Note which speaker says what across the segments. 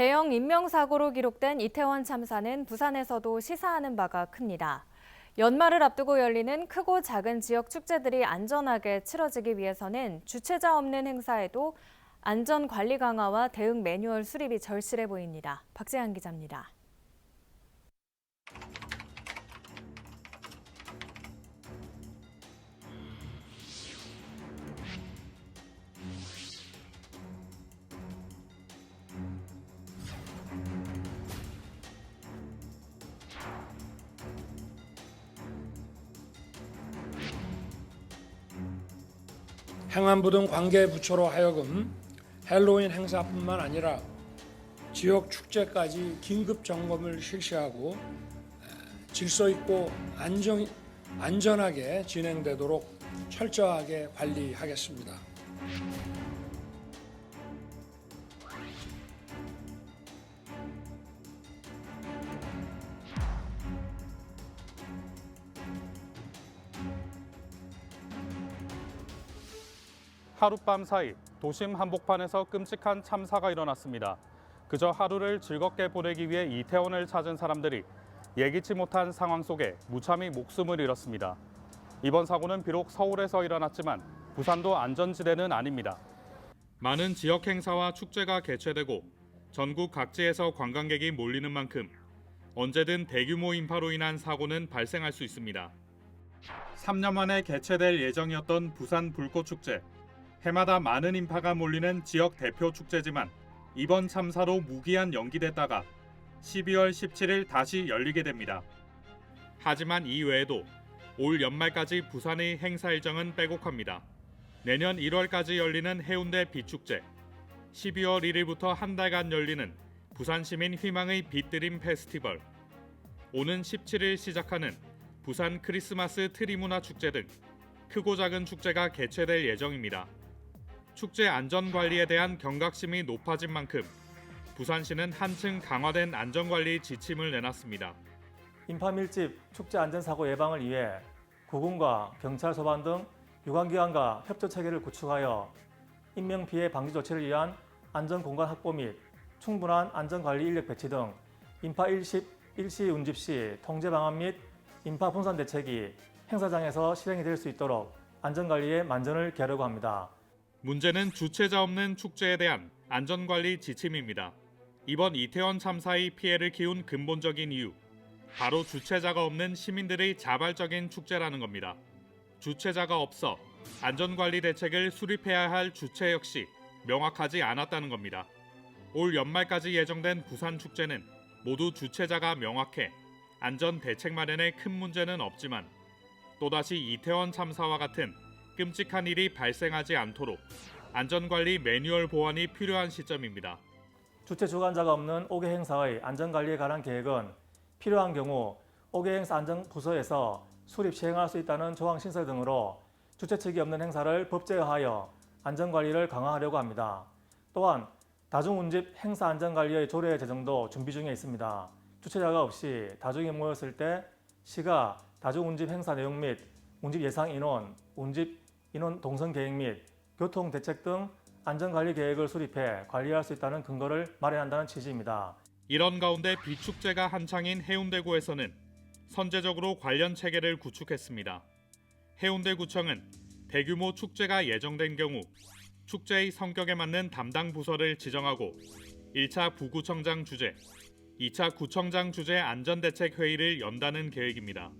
Speaker 1: 대형 인명사고로 기록된 이태원 참사는 부산에서도 시사하는 바가 큽니다. 연말을 앞두고 열리는 크고 작은 지역 축제들이 안전하게 치러지기 위해서는 주최자 없는 행사에도 안전 관리 강화와 대응 매뉴얼 수립이 절실해 보입니다. 박재한 기자입니다.
Speaker 2: 행안부 등 관계 부처로 하여금 헬로윈 행사뿐만 아니라 지역 축제까지 긴급 점검을 실시하고 에, 질서 있고 안정, 안전하게 진행되도록 철저하게 관리하겠습니다.
Speaker 3: 하룻밤 사이 도심 한복판에서 끔찍한 참사가 일어났습니다. 그저 하루를 즐겁게 보내기 위해 이태원을 찾은 사람들이 예기치 못한 상황 속에 무참히 목숨을 잃었습니다. 이번 사고는 비록 서울에서 일어났지만 부산도 안전지대는 아닙니다. 많은 지역 행사와 축제가 개최되고 전국 각지에서 관광객이 몰리는 만큼 언제든 대규모 인파로 인한 사고는 발생할 수 있습니다. 3년 만에 개최될 예정이었던 부산 불꽃축제. 해마다 많은 인파가 몰리는 지역 대표 축제지만 이번 참사로 무기한 연기됐다가 12월 17일 다시 열리게 됩니다. 하지만 이 외에도 올 연말까지 부산의 행사 일정은 빼곡합니다. 내년 1월까지 열리는 해운대 비축제, 12월 1일부터 한 달간 열리는 부산 시민 희망의 빛드림 페스티벌, 오는 17일 시작하는 부산 크리스마스 트리 문화 축제 등 크고 작은 축제가 개최될 예정입니다. 축제 안전 관리에 대한 경각심이 높아진 만큼 부산시는 한층 강화된 안전 관리 지침을 내놨습니다.
Speaker 4: 인파 밀집 축제 안전사고 예방을 위해 구군과 경찰, 소방 등 유관기관과 협조 체계를 구축하여 인명 피해 방지 조치를 위한 안전 공간 확보 및 충분한 안전 관리 인력 배치 등 인파 일시, 일시 운집 시 통제 방안 및 인파 분산 대책이 행사장에서 실행이 될 수 있도록 안전 관리에 만전을 기하려고 합니다.
Speaker 3: 문제는 주최자 없는 축제에 대한 안전 관리 지침입니다. 이번 이태원 참사의 피해를 키운 근본적인 이유 바로 주최자가 없는 시민들의 자발적인 축제라는 겁니다. 주최자가 없어 안전관리 대책을 수립해야 할 주체 역시 명확하지 않았다는 겁니다. 올 연말까지 예정된 부산 축제는 모두 주최자가 명확해 안전 대책 마련에 큰 문제는 없지만 또다시 이태원 참사와 같은 끔찍한 일이 발생하지 않도록 안전관리 매뉴얼 보완이 필요한 시점입니다.
Speaker 4: 주최 주관자가 없는 5개 행사의 안전관리에 관한 계획은 필요한 경우 5개 행사 안전 부서에서 수립 시행할 수 있다는 조항 신설 등으로 주최 측이 없는 행사를 법제화하여 안전관리를 강화하려고 합니다. 또한 다중운집 행사 안전관리의 조례 제정도 준비 중에 있습니다. 주최자가 없이 다중이 모였을 때 시가 다중운집 행사 내용 및 운집 예상 인원, 운집 인원 동선 계획 및 교통 대책 등 안전관리 계획을 수립해 관리할 수 있다는 근거를 마련한다는 취지입니다.
Speaker 3: 이런 가운데 비축제가 한창인 해운대구에서는 선제적으로 관련 체계를 구축했습니다. 해운대구청은 대규모 축제가 예정된 경우 축제의 성격에 맞는 담당 부서를 지정하고 1차 부구청장 주재, 2차 구청장 주재 안전대책 회의를 연다는 계획입니다.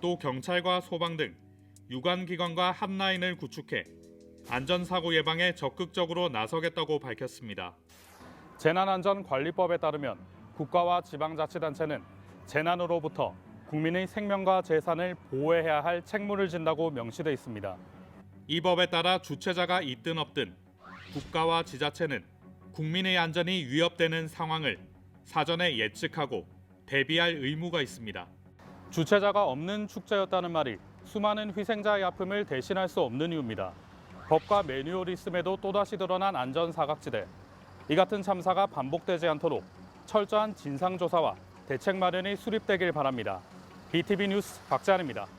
Speaker 3: 또 경찰과 소방 등 유관기관과 핫라인을 구축해 안전사고 예방에 적극적으로 나서겠다고 밝혔습니다. 재난안전관리법에 따르면 국가와 지방자치단체는 재난으로부터 국민의 생명과 재산을 보호해야 할 책무를 진다고 명시돼 있습니다. 이 법에 따라 주최자가 있든 없든 국가와 지자체는 국민의 안전이 위협되는 상황을 사전에 예측하고 대비할 의무가 있습니다. 주최자가 없는 축제였다는 말이 수많은 희생자의 아픔을 대신할 수 없는 이유입니다. 법과 매뉴얼이 있음에도 또다시 드러난 안전 사각지대. 이 같은 참사가 반복되지 않도록 철저한 진상조사와 대책 마련이 수립되길 바랍니다. BTV 뉴스 박재환입니다.